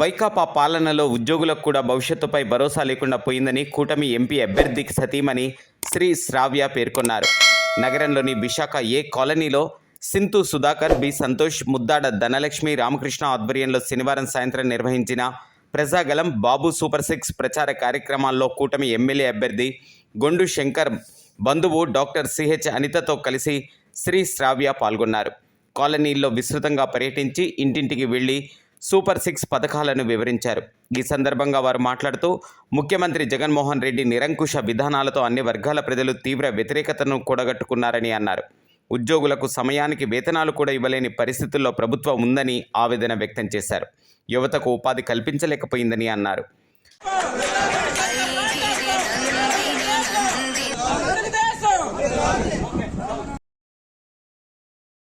వైకాపా పాలనలో ఉద్యోగులకు కూడా భవిష్యత్తుపై భరోసా లేకుండా పోయిందని కూటమి ఎంపీ అభ్యర్థి సతీమణి శ్రీ శ్రావ్య పేర్కొన్నారు. నగరంలోని విశాఖ ఏ కాలనీలో సింతు సుధాకర్ బి సంతోష్ ముద్దాడ ధనలక్ష్మి రామకృష్ణ ఆధ్వర్యంలో శనివారం సాయంత్రం నిర్వహించిన ప్రజాగలం బాబు సూపర్ సిక్స్ ప్రచార కార్యక్రమాల్లో కూటమి ఎమ్మెల్యే అభ్యర్థి గొండు శంకర్ బంధువు డాక్టర్ సిహెచ్ అనితతో కలిసి శ్రీ శ్రావ్య పాల్గొన్నారు. కాలనీల్లో విస్తృతంగా పర్యటించి ఇంటింటికి వెళ్ళి సూపర్ సిక్స్ పథకాలను వివరించారు. ఈ సందర్భంగా వారు మాట్లాడుతూ ముఖ్యమంత్రి జగన్మోహన్ రెడ్డి నిరంకుశ విధానాలతో అన్ని వర్గాల ప్రజలు తీవ్ర వ్యతిరేకతను కూడగట్టుకున్నారని అన్నారు. ఉద్యోగులకు సమయానికి వేతనాలు కూడా ఇవ్వలేని పరిస్థితుల్లో ప్రభుత్వం ఉందని ఆవేదన వ్యక్తం చేశారు. యువతకు ఉపాధి కల్పించలేకపోయిందని అన్నారు.